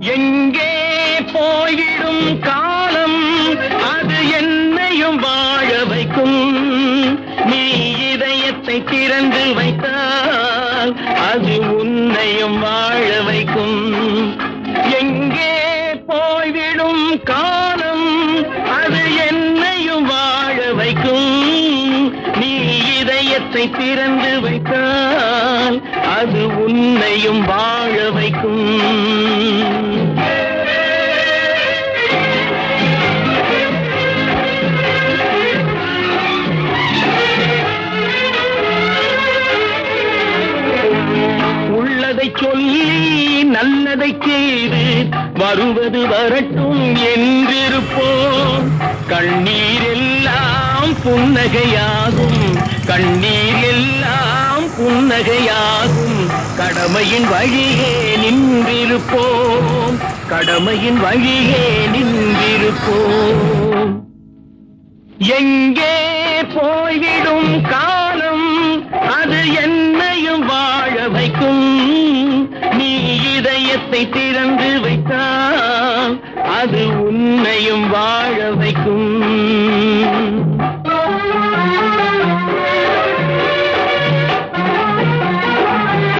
எங்கே போயிடும் காலம் அது என்னையும் வாழ வைக்கும். நீ இதயத்தை திறந்து வைத்தால் அது உன்னையும் வாழ வைக்கும். எங்கே போய்விடும் காலம் அது என்னையும் வாழ வைக்கும். நீ இதயத்தை திறந்து வைத்தால் அது உன்னையும் வாழ வைக்கும். நல்லதை சொல்லி நல்லதை செய்து வருவது வரட்டும் என்றிருப்போம். கண்ணீர் எல்லாம் புன்னகையாகும் கண்ணீர் எல்லாம் புன்னகையாகும். கடமையின் வழியே நின்றிருப்போம் கடமையின் வழியே நின்றிருப்போம். எங்கே போய்விடும் காலம் அது என்ன இதயத்தை திறந்து வைத்தால் அது உன்னையும் வாழ வைக்கும்.